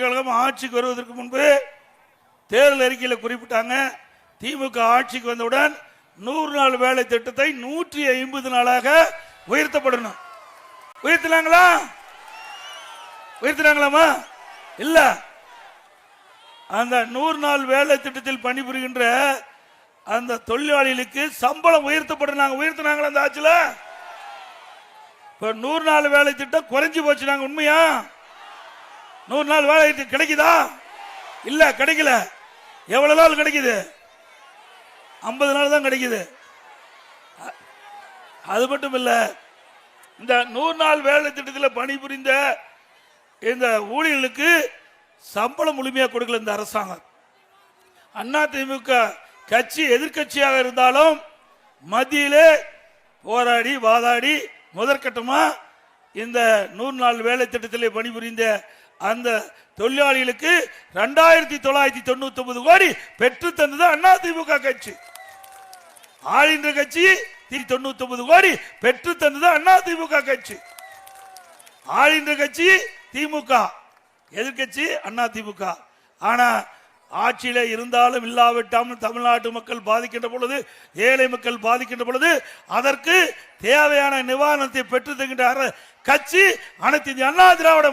கழகம் ஆட்சிக்கு வருவதற்கு முன்பு தேர்தல் அறிக்கையில் குறிப்பிட்டாங்க. திமுக ஆட்சிக்கு வந்தவுடன் நூறு நாள் வேலை திட்டத்தை நூற்றி ஐம்பது நாளாக உயர்த்தப்படணும். உயர்த்தினாங்களா? உயர்த்தினாங்களாமா? இல்ல. அந்த நூறு நாள் வேலை திட்டத்தில் பணிபுரிகின்ற அந்த தொழிலாளிகளுக்கு சம்பளம் உயர்த்தப்படும் உயர்த்தினாங்களா அந்த ஆட்சியில்? இப்ப நூறு நாள் வேலை திட்டம் குறைஞ்சி போச்சு நாங்க உண்மையா? நூறு நாள் வேலை கிடைக்குதா? இல்ல கிடைக்கல. எவ்வளவு நாள் கிடைக்குது? ஐம்பது நாள் தான் கிடைக்குது. அது மட்டும் இல்ல இந்த நூறு நாள் வேலை திட்டத்தில் பணிபுரிந்த இந்த ஊழியர்களுக்கு சம்பளம் முழுமையாக கொடுக்கல இந்த அரசாங்கம். அண்ணா திமுக கட்சி எதிர்க்கட்சியாக இருந்தாலும் மத்தியிலே போராடி வாதாடி முதற்கட்டமாக இந்த நூறு நாள் வேலை திட்டத்தில் பணிபுரிந்த அந்த தொழிலாளிகளுக்கு ரெண்டாயிரத்தி தொள்ளாயிரத்தி தொண்ணூத்தி ஒன்பது கோடி பெற்று தந்தது அண்ணா திமுக கட்சி. ஆளுகின்ற கட்சி தொண்ணூத்தி ஒன்பது கோடி பெற்று தந்தது அண்ணா திமுக கட்சி. ஆளுகின்ற கட்சி திமுக. எதிர்க்கட்சி அண்ணா திமுக. ஆனா ஆட்சியில இருந்தாலும் இல்லாவிட்டாலும் தமிழ்நாட்டு மக்கள் பாதிக்கின்ற பொழுது ஏழை மக்கள் பாதிக்கின்ற பொழுது அதற்கு தேவையான நிவாரணத்தை பெற்று தருகின்ற கட்சி அனைத்து இந்திய அண்ணா திராவிட